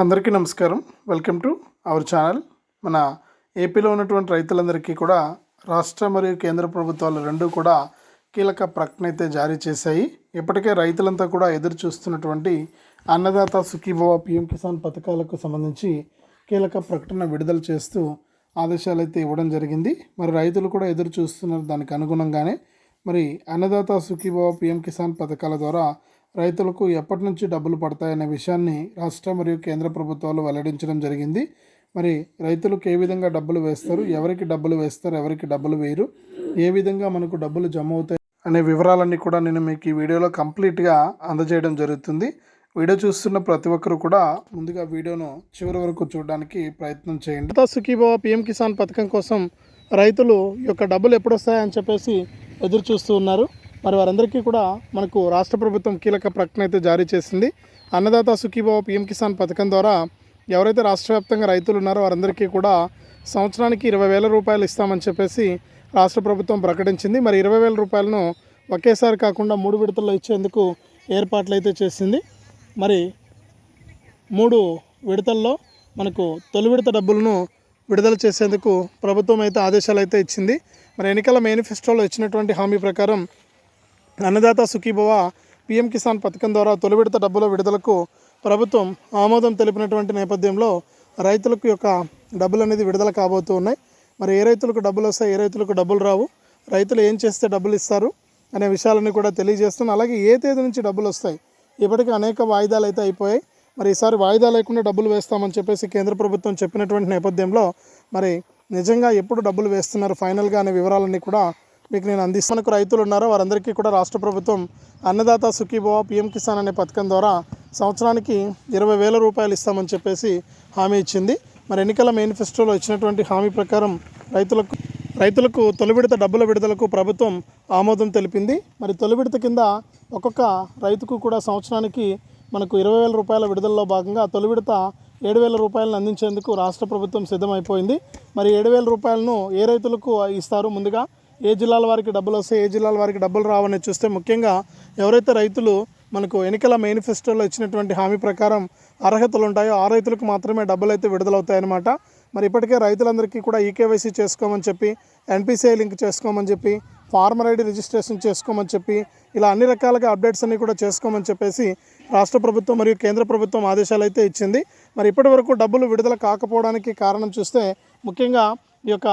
అందరికీ నమస్కారం. Welcome to our channel మన ఏపీలో ఉన్నటువంటి రైతులందరికీ కూడా రాష్ట్ర మరియు కేంద్ర ప్రభుత్వాలు రెండు కూడా కీలక ప్రకటన అయితే జారీ చేశాయి. ఇప్పటికే రైతులంతా కూడా ఎదురు చూస్తున్నటువంటి అన్నదాత సుఖీభవ పిఎం కిసాన్ పథకాలకు సంబంధించి కీలక ప్రకటన విడుదల చేస్తూ ఆదేశాలు అయితే ఇవ్వడం జరిగింది. మరి రైతులు కూడా ఎదురు చూస్తున్నారు. దానికి అనుగుణంగానే మరి అన్నదాత సుఖీభవ పిఎం కిసాన్ పథకాల ద్వారా రైతులకు ఎప్పటి నుంచి డబ్బులు పడతాయనే విషయాన్ని రాష్ట్ర మరియు కేంద్ర ప్రభుత్వాలు వెల్లడించడం జరిగింది. మరి రైతులకు ఏ విధంగా డబ్బులు వేస్తారు? ఎవరికి డబ్బులు వేస్తారు? ఎవరికి డబ్బులు వేయరు? ఏ విధంగా మనకు డబ్బులు జమ అవుతాయి? అనే వివరాలన్నీ కూడా నేను మీకు ఈ వీడియోలో కంప్లీట్గా అందజేయడం జరుగుతుంది. వీడియో చూస్తున్న ప్రతి ఒక్కరు కూడా ముందుగా వీడియోను చివరి వరకు చూడడానికి ప్రయత్నం చేయండి. సుఖీభావ పిఎం కిసాన్ పథకం కోసం రైతులు ఈ యొక్క డబ్బులు ఎప్పుడు వస్తాయని చెప్పేసి ఎదురు చూస్తూ ఉన్నారు. మరి వారందరికీ కూడా మనకు రాష్ట్ర ప్రభుత్వం కీలక ప్రకటన అయితే జారీ చేసింది. అన్నదాత సుఖీభావ పిఎం కిసాన్ పథకం ద్వారా ఎవరైతే రాష్ట్ర వ్యాప్తంగా రైతులు ఉన్నారో వారందరికీ కూడా సంవత్సరానికి ఇరవై వేల రూపాయలు ఇస్తామని చెప్పేసి రాష్ట్ర ప్రభుత్వం ప్రకటించింది. మరి ఇరవై వేల రూపాయలను ఒకేసారి కాకుండా మూడు విడతల్లో ఇచ్చేందుకు ఏర్పాట్లు అయితే చేసింది. మరి మూడు విడతల్లో మనకు తొలి విడత డబ్బులను విడుదల చేసేందుకు ప్రభుత్వం అయితే ఆదేశాలు అయితే ఇచ్చింది. మరి ఎన్నికల మేనిఫెస్టోలో ఇచ్చినటువంటి హామీ ప్రకారం అన్నదాత సుఖీభవ పిఎం కిసాన్ పథకం ద్వారా తొలి విడత డబ్బుల విడుదలకు ప్రభుత్వం ఆమోదం తెలిపినటువంటి నేపథ్యంలో రైతులకు యొక్క డబ్బులు అనేది విడుదల కాబోతూ ఉన్నాయి. మరి ఏ రైతులకు డబ్బులు వస్తాయి ఏ రైతులకు డబ్బులు రావు రైతులు ఏం చేస్తే డబ్బులు ఇస్తారు అనే విషయాలన్నీ కూడా తెలియజేస్తున్నాను అలాగే ఏ తేదీ నుంచి డబ్బులు వస్తాయి ఇప్పటికీ అనేక వాయిదాలు అయితే అయిపోయాయి. మరి ఈసారి వాయిదా లేకుండా డబ్బులు వేస్తామని చెప్పేసి కేంద్ర ప్రభుత్వం చెప్పినటువంటి నేపథ్యంలో మరి నిజంగా ఎప్పుడు డబ్బులు వేస్తున్నారు ఫైనల్గా అనే వివరాలన్నీ కూడా మీకు నేను అందిస్తాను రైతులు ఉన్నారో వారందరికీ కూడా రాష్ట్ర ప్రభుత్వం అన్నదాత సుఖీభవ పిఎం కిసాన్ అనే పథకం ద్వారా సంవత్సరానికి ఇరవై వేల రూపాయలు ఇస్తామని చెప్పేసి హామీ ఇచ్చింది. మరి ఎన్నికల మేనిఫెస్టోలో ఇచ్చినటువంటి హామీ ప్రకారం రైతులకు రైతులకు తొలి విడత డబ్బుల విడుదలకు ప్రభుత్వం ఆమోదం తెలిపింది. మరి తొలి విడత కింద ఒక్కొక్క రైతుకు కూడా సంవత్సరానికి మనకు ఇరవై వేల రూపాయల విడుదలలో భాగంగా తొలి విడత ఏడు వేల రూపాయలను అందించేందుకు రాష్ట్ర ప్రభుత్వం సిద్ధమైపోయింది. మరి ఏడు వేల రూపాయలను ఏ రైతులకు ఇస్తారు ముందుగా? ఏ జిల్లాల వారికి డబ్బులు వస్తాయి ఏ జిల్లాల వారికి డబ్బులు రావని చూస్తే ముఖ్యంగా ఎవరైతే రైతులు మనకు ఎన్నికల మేనిఫెస్టోలో ఇచ్చినటువంటి హామీ ప్రకారం అర్హతలు ఉంటాయో ఆ రైతులకు మాత్రమే డబ్బులు అయితే విడుదలవుతాయన్నమాట. మరి ఇప్పటికే రైతులందరికీ కూడా ఈకేవైసీ చేసుకోమని చెప్పి ఎన్పిసిఐ లింక్ చేసుకోమని చెప్పి ఫార్మర్ ఐడి రిజిస్ట్రేషన్ చేసుకోమని చెప్పి ఇలా అన్ని రకాలుగా అప్డేట్స్ అన్ని కూడా చేసుకోమని చెప్పేసి రాష్ట్ర ప్రభుత్వం మరియు కేంద్ర ప్రభుత్వం ఆదేశాలు అయితే ఇచ్చింది. మరి ఇప్పటి వరకు డబ్బులు విడుదల కాకపోవడానికి కారణం చూస్తే ముఖ్యంగా ఈ యొక్క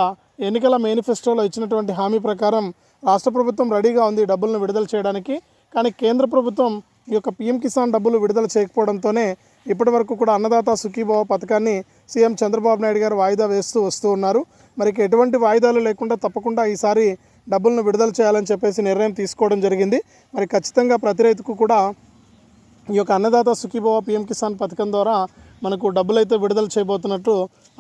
ఎన్నికల మేనిఫెస్టోలో ఇచ్చినటువంటి హామీ ప్రకారం రాష్ట్ర ప్రభుత్వం రెడీగా ఉంది డబ్బులను విడుదల చేయడానికి. కానీ కేంద్ర ప్రభుత్వం ఈ యొక్క పీఎం కిసాన్ డబ్బులు విడుదల చేయకపోవడంతోనే ఇప్పటి వరకు కూడా అన్నదాత సుఖీభావ పథకాన్ని సీఎం చంద్రబాబు నాయుడు గారు వాయిదా వేస్తూ వస్తూ ఉన్నారు. మరి ఎటువంటి వాయిదాలు లేకుండా తప్పకుండా ఈసారి డబ్బులను విడుదల చేయాలని చెప్పేసి నిర్ణయం తీసుకోవడం జరిగింది. మరి ఖచ్చితంగా ప్రతి రైతుకు కూడా ఈ యొక్క అన్నదాత సుఖీభవ పిఎం కిసాన్ పథకం ద్వారా మనకు డబ్బులు అయితే విడుదల చేయబోతున్నట్టు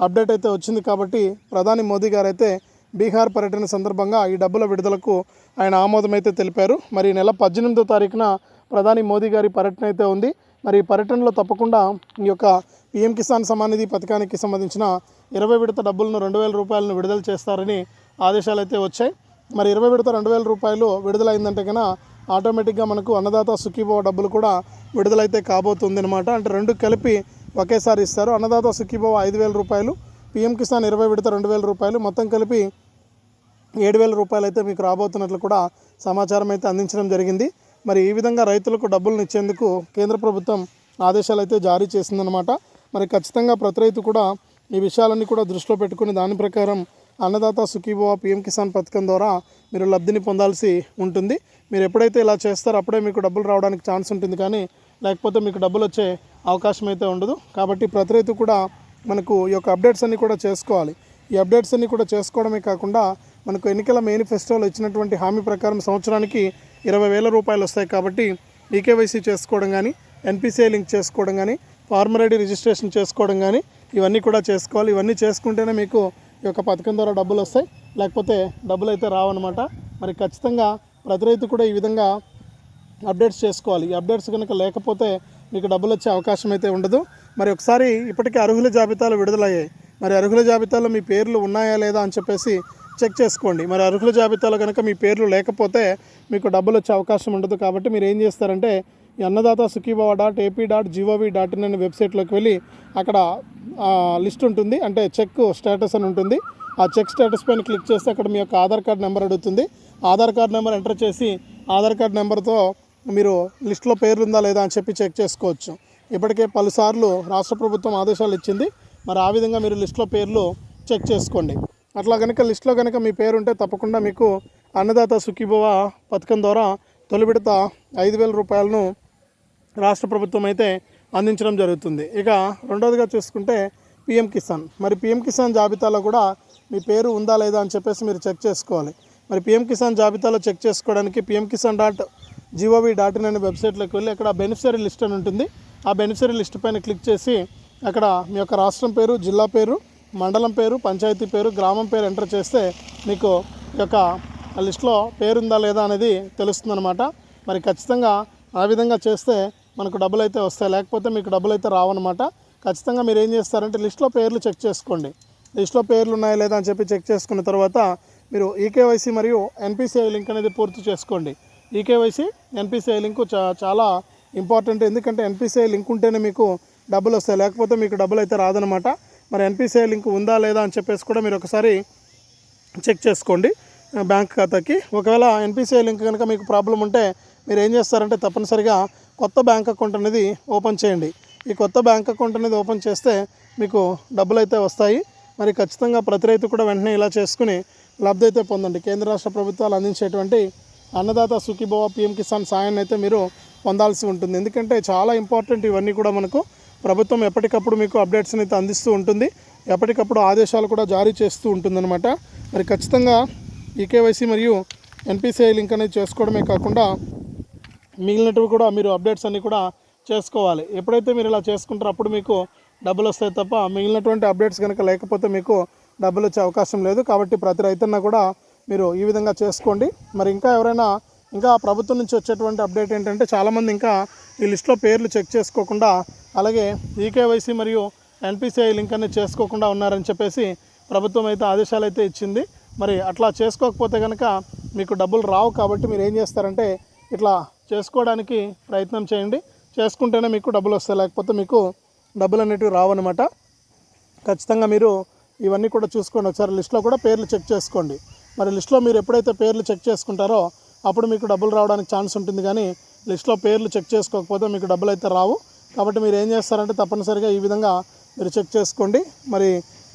అప్డేట్ అయితే వచ్చింది కాబట్టి ప్రధాని మోదీ గారు అయితే బీహార్ పర్యటన సందర్భంగా ఈ డబ్బుల విడుదలకు ఆయన ఆమోదం అయితే తెలిపారు. మరి నెల పద్దెనిమిదో తారీఖున ప్రధాని మోదీ గారి పర్యటన అయితే ఉంది. మరి ఈ పర్యటనలో తప్పకుండా ఈ యొక్క పిఎం కిసాన్ సమాన్ నిధి పథకానికి సంబంధించిన ఇరవై విడత డబ్బులను రెండు వేల రూపాయలను విడుదల చేస్తారని ఆదేశాలు అయితే వచ్చాయి. మరి ఇరవై విడత రెండు వేల రూపాయలు విడుదలైందంటే కన్నా ఆటోమేటిక్గా మనకు అన్నదాత సుఖీభవ డబ్బులు కూడా విడుదలైతే కాబోతుంది అనమాట అంటే రెండు కలిపి ఒకేసారి ఇస్తారు. అన్నదాత సుఖీభవ ఐదు వేల రూపాయలు పిఎం కిసాన్ ఇరవై విడత రెండు వేల రూపాయలు మొత్తం కలిపి ఏడు వేల రూపాయలు అయితే మీకు రాబోతున్నట్లు కూడా సమాచారం అయితే అందించడం జరిగింది. మరి ఈ విధంగా రైతులకు డబ్బులను ఇచ్చేందుకు కేంద్ర ప్రభుత్వం ఆదేశాలు అయితే జారీ చేసిందనమాట మరి ఖచ్చితంగా ప్రతి రైతు కూడా ఈ విషయాలన్నీ కూడా దృష్టిలో పెట్టుకుని దాని ప్రకారం అన్నదాత సుఖీభవ పిఎం కిసాన్ పథకం ద్వారా మీరు లబ్ధిని పొందాల్సి ఉంటుంది. మీరు ఎప్పుడైతే ఇలా చేస్తారో అప్పుడే మీకు డబ్బులు రావడానికి ఛాన్స్ ఉంటుంది. కానీ లేకపోతే మీకు డబ్బులు వచ్చే అవకాశం అయితే ఉండదు. కాబట్టి ప్రతి రైతు కూడా మనకు ఈ యొక్క అప్డేట్స్ అన్నీ కూడా చేసుకోవాలి. ఈ అప్డేట్స్ అన్నీ కూడా చేసుకోవడమే కాకుండా మనకు ఎన్నికల మేనిఫెస్టోలో ఇచ్చినటువంటి హామీ ప్రకారం సంవత్సరానికి ఇరవై వేల రూపాయలు వస్తాయి కాబట్టి ఈకేవైసీ చేసుకోవడం కానీ ఎన్పిసిఐ లింక్ చేసుకోవడం కానీ ఫార్మర్ ఐడి రిజిస్ట్రేషన్ చేసుకోవడం కానీ ఇవన్నీ కూడా చేసుకోవాలి. ఇవన్నీ చేసుకుంటేనే మీకు ఈ యొక్క పథకం ద్వారా డబ్బులు వస్తాయి. లేకపోతే డబ్బులు అయితే రావన్నమాట. మరి ఖచ్చితంగా ప్రతి రైతు కూడా ఈ విధంగా అప్డేట్స్ చేసుకోవాలి. ఈ అప్డేట్స్ కనుక లేకపోతే మీకు డబ్బులు వచ్చే అవకాశం అయితే ఉండదు. మరి ఒకసారి ఇప్పటికే అర్హుల జాబితాలు విడుదలయ్యాయి. మరి అర్హుల జాబితాలో మీ పేర్లు ఉన్నాయా లేదా అని చెప్పేసి చెక్ చేసుకోండి. మరి అర్హుల జాబితాలో కనుక మీ పేర్లు లేకపోతే మీకు డబ్బులు వచ్చే అవకాశం ఉండదు కాబట్టి మీరు ఏం చేస్తారంటే ఈ Annadata Sukhibhava dot AP dot gov dot in అనే వెబ్సైట్లోకి వెళ్ళి అక్కడ లిస్ట్ ఉంటుంది. అంటే చెక్ స్టేటస్ అని ఉంటుంది. ఆ చెక్ స్టేటస్ పైన క్లిక్ చేస్తే అక్కడ మీ యొక్క ఆధార్ కార్డ్ నెంబర్ అడుగుతుంది. ఆధార్ కార్డ్ నెంబర్ ఎంటర్ చేసి ఆధార్ కార్డ్ నెంబర్తో మీరు లిస్ట్లో పేరు ఉందా లేదా అని చెప్పి చెక్ చేసుకోవచ్చు. ఇప్పటికే పలుసార్లు రాష్ట్ర ప్రభుత్వం ఆదేశాలు ఇచ్చింది. మరి ఆ విధంగా మీరు లిస్ట్లో పేర్లు చెక్ చేసుకోండి. అట్లా కనుక లిస్ట్లో కనుక మీ పేరు ఉంటే తప్పకుండా మీకు అన్నదాత సుఖీభవ పథకం ద్వారా తొలి విడత ఐదు వేల రూపాయలను రాష్ట్ర ప్రభుత్వం అయితే అందించడం జరుగుతుంది. ఇక రెండవదిగా చూసుకుంటే పిఎం కిసాన్. మరి పిఎం కిసాన్ జాబితాలో కూడా మీ పేరు ఉందా లేదా అని చెప్పేసి మీరు చెక్ చేసుకోవాలి. మరి పిఎం కిసాన్ జాబితాలో చెక్ చేసుకోవడానికి PM Kisan dot gov dot in అనే వెబ్సైట్లోకి వెళ్ళి అక్కడ బెనిఫిషరీ లిస్ట్ అని ఉంటుంది. ఆ బెనిఫిషరీ లిస్ట్ పైన క్లిక్ చేసి అక్కడ మీ యొక్క రాష్ట్రం పేరు జిల్లా పేరు మండలం పేరు పంచాయతీ పేరు గ్రామం పేరు ఎంటర్ చేస్తే మీకు ఈ యొక్క లిస్ట్లో పేరుందా లేదా అనేది తెలుస్తుందన్నమాట. మరి ఖచ్చితంగా ఆ విధంగా చేస్తే మనకు డబ్బులు అయితే వస్తాయి. లేకపోతే మీకు డబ్బులు అయితే రావన్నమాట. ఖచ్చితంగా మీరు ఏం చేస్తారంటే లిస్ట్లో పేర్లు చెక్ చేసుకోండి. లిస్ట్లో పేర్లు ఉన్నాయా లేదా అని చెప్పి చెక్ చేసుకున్న తర్వాత మీరు ఈకేవైసీ మరియు ఎన్పిసిఐ లింక్ అనేది పూర్తి చేసుకోండి. ఈకేవైసీ ఎన్పిసిఐ లింక్ చా చాలా ఇంపార్టెంట్. ఎందుకంటే ఎన్పిసిఐ లింక్ ఉంటేనే మీకు డబ్బులు వస్తాయి. లేకపోతే మీకు డబ్బులు అయితే రాదనమాట మరి ఎన్పిసిఐ లింక్ ఉందా లేదా అని చెప్పేసి కూడా మీరు ఒకసారి చెక్ చేసుకోండి బ్యాంక్ ఖాతాకి. ఒకవేళ ఎన్పిసిఐ లింక్ కనుక మీకు ప్రాబ్లం ఉంటే మీరు ఏం చేస్తారంటే తప్పనిసరిగా కొత్త బ్యాంక్ అకౌంట్ అనేది ఓపెన్ చేయండి. ఈ కొత్త బ్యాంక్ అకౌంట్ అనేది ఓపెన్ చేస్తే మీకు డబ్బులు అయితే వస్తాయి. మరి ఖచ్చితంగా ప్రతి రైతు కూడా వెంటనే ఇలా చేసుకుని లబ్ధి అయితే పొందండి. కేంద్ర రాష్ట్ర ప్రభుత్వాలు అందించేటువంటి అన్నదాత సుఖీభవ పిఎం కిసాన్ సాయాన్ని అయితే మీరు పొందాల్సి ఉంటుంది. ఎందుకంటే చాలా ఇంపార్టెంట్ ఇవన్నీ కూడా మనకు ప్రభుత్వం ఎప్పటికప్పుడు మీకు అప్డేట్స్ అయితే అందిస్తూ ఉంటుంది. ఎప్పటికప్పుడు ఆదేశాలు కూడా జారీ చేస్తూ ఉంటుందన్నమాట. మరి ఖచ్చితంగా ఈకేవైసీ మరియు ఎన్పిసిఐ లింక్ అనేది చేసుకోవడమే కాకుండా మిగిలినవి కూడా మీరు అప్డేట్స్ అన్నీ కూడా చేసుకోవాలి. ఎప్పుడైతే మీరు ఇలా చేసుకుంటారో అప్పుడు మీకు డబ్బులు వస్తాయి తప్ప మిగిలినటువంటి అప్డేట్స్ కనుక లేకపోతే మీకు డబ్బులు వచ్చే అవకాశం లేదు. కాబట్టి ప్రతి రైతన్న కూడా మీరు ఈ విధంగా చేసుకోండి. మరి ఇంకా ఎవరైనా ఇంకా ప్రభుత్వం నుంచి వచ్చేటువంటి అప్డేట్ ఏంటంటే చాలామంది ఇంకా ఈ లిస్ట్లో పేర్లు చెక్ చేసుకోకుండా అలాగే ఈకేవైసీ మరియు ఎన్పిసిఐ లింక్ అనేది చేసుకోకుండా ఉన్నారని చెప్పేసి ప్రభుత్వం అయితే ఆదేశాలు అయితే ఇచ్చింది. మరి అట్లా చేసుకోకపోతే కనుక మీకు డబ్బులు రావు కాబట్టి మీరు ఏం చేస్తారంటే ఇట్లా చేసుకోవడానికి ప్రయత్నం చేయండి. చేసుకుంటేనే మీకు డబ్బులు వస్తాయి లేకపోతే మీకు డబ్బులు అనేటివి రావన్నమాట. ఖచ్చితంగా మీరు ఇవన్నీ కూడా చూసుకోండి. ఒకసారి లిస్ట్లో కూడా పేర్లు చెక్ చేసుకోండి. మరి లిస్ట్లో మీరు ఎప్పుడైతే పేర్లు చెక్ చేసుకుంటారో అప్పుడు మీకు డబ్బులు రావడానికి ఛాన్స్ ఉంటుంది. కానీ లిస్ట్లో పేర్లు చెక్ చేసుకోకపోతే మీకు డబ్బులు అయితే రావు. కాబట్టి మీరు ఏం చేస్తారంటే తప్పనిసరిగా ఈ విధంగా మీరు చెక్ చేసుకోండి. మరి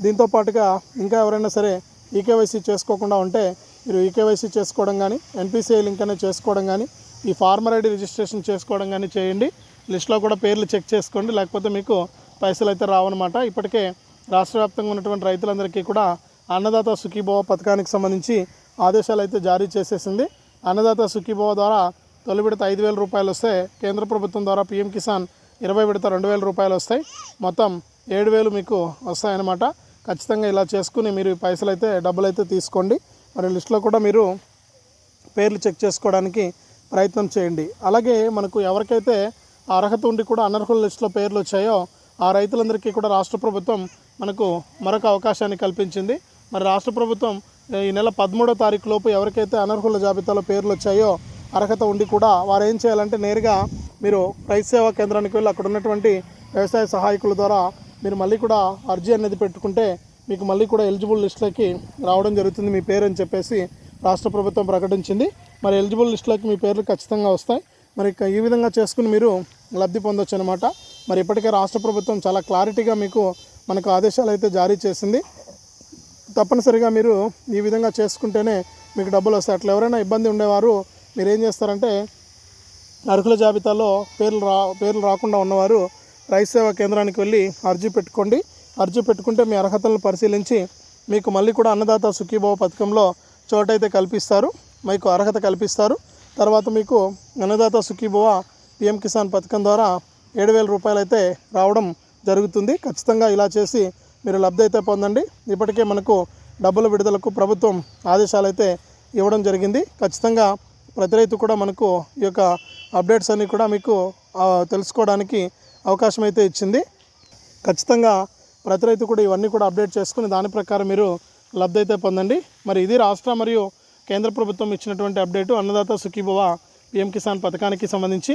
దీంతో పాటుగా ఇంకా ఎవరైనా సరే ఈకేవైసీ చేసుకోకుండా ఉంటే మీరు ఈకేవైసీ చేసుకోవడం కానీ ఎన్పిసిఐ లింక్ అనేది చేసుకోవడం కానీ ఈ ఫార్మర్ ఐడి రిజిస్ట్రేషన్ చేసుకోవడం కానీ చేయండి. లిస్ట్లో కూడా పేర్లు చెక్ చేసుకోండి. లేకపోతే మీకు పైసలు అయితే రావన్నమాట. ఇప్పటికే రాష్ట్ర వ్యాప్తంగా ఉన్నటువంటి రైతులందరికీ కూడా అన్నదాత సుఖీభవ పథకానికి సంబంధించి ఆదేశాలు అయితే జారీ చేసేసింది. అన్నదాత సుఖీభవ ద్వారా తొలి విడత ఐదు వేల రూపాయలు వస్తే కేంద్ర ప్రభుత్వం ద్వారా పీఎం కిసాన్ ఇరవై విడత రెండు వేల రూపాయలు వస్తాయి. మొత్తం ఏడు వేలు మీకు వస్తాయన్నమాట. ఖచ్చితంగా ఇలా చేసుకుని మీరు పైసలు అయితే డబ్బులు అయితే తీసుకోండి. మరి లిస్ట్లో కూడా మీరు పేర్లు చెక్ చేసుకోవడానికి ప్రయత్నం చేయండి. అలాగే మనకు ఎవరికైతే ఆ అర్హత ఉండి కూడా అనర్హుల లిస్టులో పేర్లు వచ్చాయో ఆ రైతులందరికీ కూడా రాష్ట్ర ప్రభుత్వం మనకు మరొక అవకాశాన్ని కల్పించింది. మరి రాష్ట్ర ప్రభుత్వం ఈ నెల పదమూడో తారీఖు లోపు ఎవరికైతే అనర్హుల జాబితాలో పేర్లు వచ్చాయో అర్హత ఉండి కూడా వారు ఏం చేయాలంటే నేరుగా మీరు రైతు సేవా కేంద్రానికి వెళ్ళి అక్కడ ఉన్నటువంటి వ్యవసాయ సహాయకుల ద్వారా మీరు మళ్ళీ కూడా అర్జీ అనేది పెట్టుకుంటే మీకు మళ్ళీ కూడా ఎలిజిబుల్ లిస్టులకి రావడం జరుగుతుంది మీ పేరు అని చెప్పేసి రాష్ట్ర ప్రభుత్వం ప్రకటించింది. మరి ఎలిజిబుల్ లిస్టులకి మీ పేర్లు ఖచ్చితంగా వస్తాయి. మరి ఈ విధంగా చేసుకుని మీరు లబ్ధి పొందొచ్చు అనమాట మరి ఇప్పటికే రాష్ట్ర ప్రభుత్వం చాలా క్లారిటీగా మీకు మనకు ఆదేశాలు అయితే జారీ చేసింది. తప్పనిసరిగా మీరు ఈ విధంగా చేసుకుంటేనే మీకు డబ్బులు వస్తాయి. అట్లా ఎవరైనా ఇబ్బంది ఉండేవారు మీరు ఏం చేస్తారంటే అర్హుల జాబితాలో పేర్లు రా పేర్లు రాకుండా ఉన్నవారు రైతు సేవా కేంద్రానికి వెళ్ళి అర్జీ పెట్టుకోండి. అర్జీ పెట్టుకుంటే మీ అర్హతలను పరిశీలించి మీకు మళ్ళీ కూడా అన్నదాత సుఖీభావ పథకంలో చోటైతే కల్పిస్తారు. మీకు అర్హత కల్పిస్తారు. తర్వాత మీకు అన్నదాత సుఖీభవ పిఎం కిసాన్ పథకం ద్వారా ఏడు వేల రూపాయలు అయితే రావడం జరుగుతుంది. ఖచ్చితంగా ఇలా చేసి మీరు లబ్ధి అయితే పొందండి. ఇప్పటికే మనకు డబ్బుల విడుదలకు ప్రభుత్వం ఆదేశాలు అయితే ఇవ్వడం జరిగింది. ఖచ్చితంగా ప్రతి రైతు కూడా మనకు ఈ యొక్క అప్డేట్స్ అన్నీ కూడా మీకు తెలుసుకోవడానికి అవకాశం అయితే ఇచ్చింది. ఖచ్చితంగా ప్రతి రైతు కూడా ఇవన్నీ కూడా అప్డేట్ చేసుకుని దాని ప్రకారం మీరు లబ్ధి అయితే పొందండి. మరి ఇది రాష్ట్ర మరియు కేంద్ర ప్రభుత్వం ఇచ్చినటువంటి అప్డేటు. అన్నదాత సుఖీభవ పిఎం కిసాన్ పథకానికి సంబంధించి